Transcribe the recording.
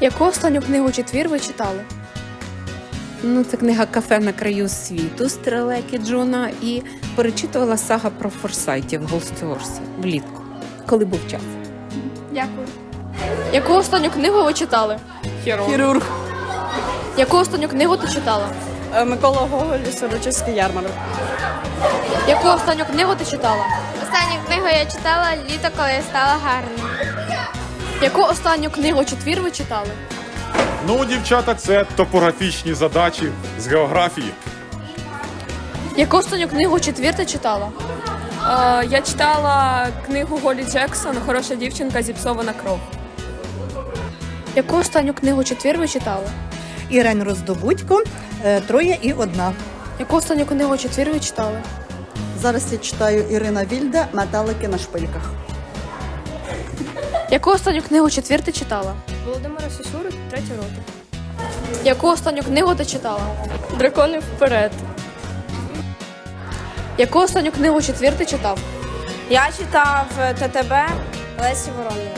Яку останню книгу четвір ви читали? Ну, це книга Кафе на краю світу Стрелеки Джона і перечитувала сага про форсайтів Голстіорсі влітку, коли був час. Дякую. Яку останню книгу ви читали? Хірург. Яку останню книгу ти читала? Е, Микола Гоголь, Сорочиський ярмарок. Яку останню книгу ти читала? Останню книгу я читала літо, коли я стала гарною. Яку останню книгу четвір ви читали? Ну, дівчата, це топографічні задачі з географії. Яку останню книгу четвір ти читала? Е, Я читала книгу Голі Джексон Хороша дівчинка зіпсована кров. Яку останню книгу четвір ви читали? Ірен Роздобудько, е, троє і одна. Яку останню книгу четвір ви читали? Зараз я читаю Ірина Вільда Металики на шпильках. Яку останню книгу четвір ти читала? Володимира Сосюри, третій роки. Яку останню книгу ти читала? Дракони вперед. Яку останню книгу четвір ти читав? Я читав ТТБ Лесі Ворониної.